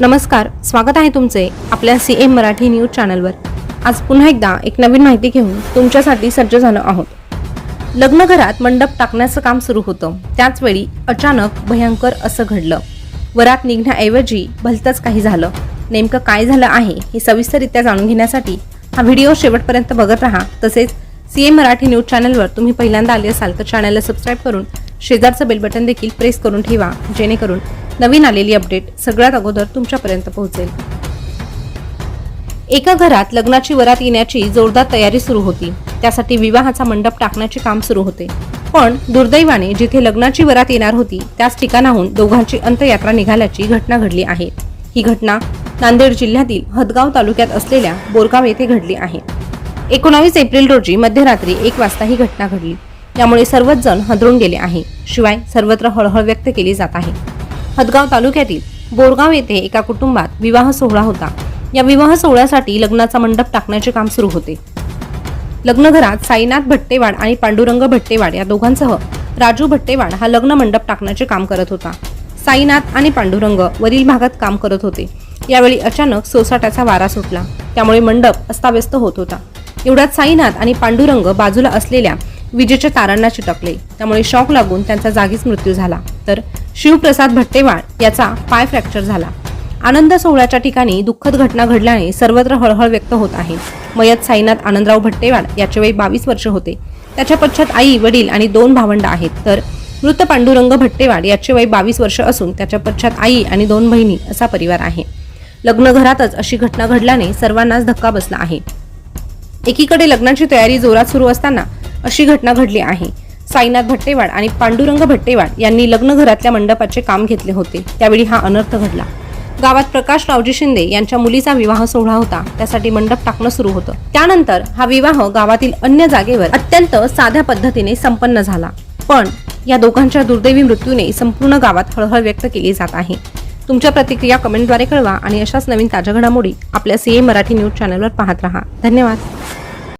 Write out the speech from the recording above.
नमस्कार स्वागत आहे तुमचे आपल्या सी एम मराठी न्यूज चॅनलवर. आज पुन्हा एकदा एक नवीन माहिती घेऊन तुमच्यासाठी सज्ज झालो आहोत. लग्नघरात मंडप टाकण्याचं काम सुरू होतं. त्याचवेळी अचानक भयंकर असं घडलं. वरात निघण्याऐवजी भलतंच काही झालं. नेमकं काय झालं आहे हे सविस्तररित्या जाणून घेण्यासाठी हा व्हिडिओ शेवटपर्यंत बघत राहा. तसेच सी एम मराठी न्यूज चॅनलवर तुम्ही पहिल्यांदा आले असाल तर चॅनलला सबस्क्राईब करून शेजारचं बेल बटन देखील प्रेस करून ठेवा जेणेकरून नवीन आलेली अपडेट सगळ्यात अगोदर तुमच्यापर्यंत पोहोचेल. एका घरात लग्नाची वरात येण्याची जोरदार तयारी सुरू होती. त्यासाठी विवाहाचा मंडप टाकण्याचे काम सुरू होते. पण दुर्दैवाने जिथे लग्नाची वरात येणार होती त्याच ठिकाणाहून दोघांची अंत्ययात्रा निघाल्याची घटना घडली आहे. ही घटना नांदेड जिल्ह्यातील हदगाव तालुक्यात असलेल्या बोरगाव येथे घडली आहे. एकोणावीस एप्रिल रोजी मध्यरात्री एक वाजता ही घटना घडली. यामुळे सर्वच जण हदरून गेले आहे. शिवाय सर्वत्र हळहळ व्यक्त केली जात आहे. हदगाव तालुक्यातील बोरगाव येथे एका कुटुंबात विवाह सोहळा होता. या विवाह सोहळ्यासाठी लग्नाचा मंडप टाकण्याचे काम सुरू होते. लग्नघरात साईनाथ भट्टेवाड आणि पांडुरंग भट्टेवाड या दोघांसह राजू भट्टेवाड हा लग्न मंडप टाकण्याचे काम करत होता. साईनाथ आणि पांडुरंग वरील भागात काम करत होते. यावेळी अचानक सोसाट्याचा वारा सुटला. त्यामुळे मंडप अस्ताव्यस्त होत होता. एवढ्यात साईनाथ आणि पांडुरंग बाजूला असलेल्या विजेच्या तारांना चिटकले. त्यामुळे शॉक लागून त्यांचा जागीच मृत्यू झाला. तर शिवप्रसाद भट्टेवाड याचा पाय फ्रॅक्चर झाला. आनंद सोहळ्याच्या ठिकाणी दुःखद घटना घडल्याने सर्वत्र हळहळ व्यक्त होत आहे. मयत साईनाथ आनंदराव भट्टेवाड याचे वय बावीस वर्ष होते. त्याच्या पश्चात आई वडील आणि दोन भावंड आहेत. तर मृत पांडुरंग भट्टेवाड याचे वय बावीस वर्ष असून त्याच्या पश्चात आई आणि दोन बहिणी असा परिवार आहे. लग्न घरातच अशी घटना घडल्याने सर्वांनाच धक्का बसला आहे. एकीकडे लग्नाची तयारी जोरात सुरू असताना अशी घटना घडली आहे. साईनाथ भट्टेवाड आणि पांडुरंग भट्टेवाड यांनी लग्नघरातल्या मंडपाचे काम घेतले होते. त्यावेळी हा अनर्थ घडला. गावात प्रकाश रावजी शिंदे यांच्या मुलीचा विवाह सोहळा होता. त्यासाठी मंडप टाकणं सुरू होतं. त्यानंतर हा विवाह गावातील अन्य जागेवर अत्यंत साध्या पद्धतीने संपन्न झाला. पण या दोघांच्या दुर्दैवी मृत्यूने संपूर्ण गावात हळहळ व्यक्त केली जात आहे. तुमच्या प्रतिक्रिया कमेंटद्वारे कळवा आणि अशाच नवीन ताज्या घडामोडी आपल्या सीए मराठी न्यूज चॅनलवर पाहत राहा. धन्यवाद.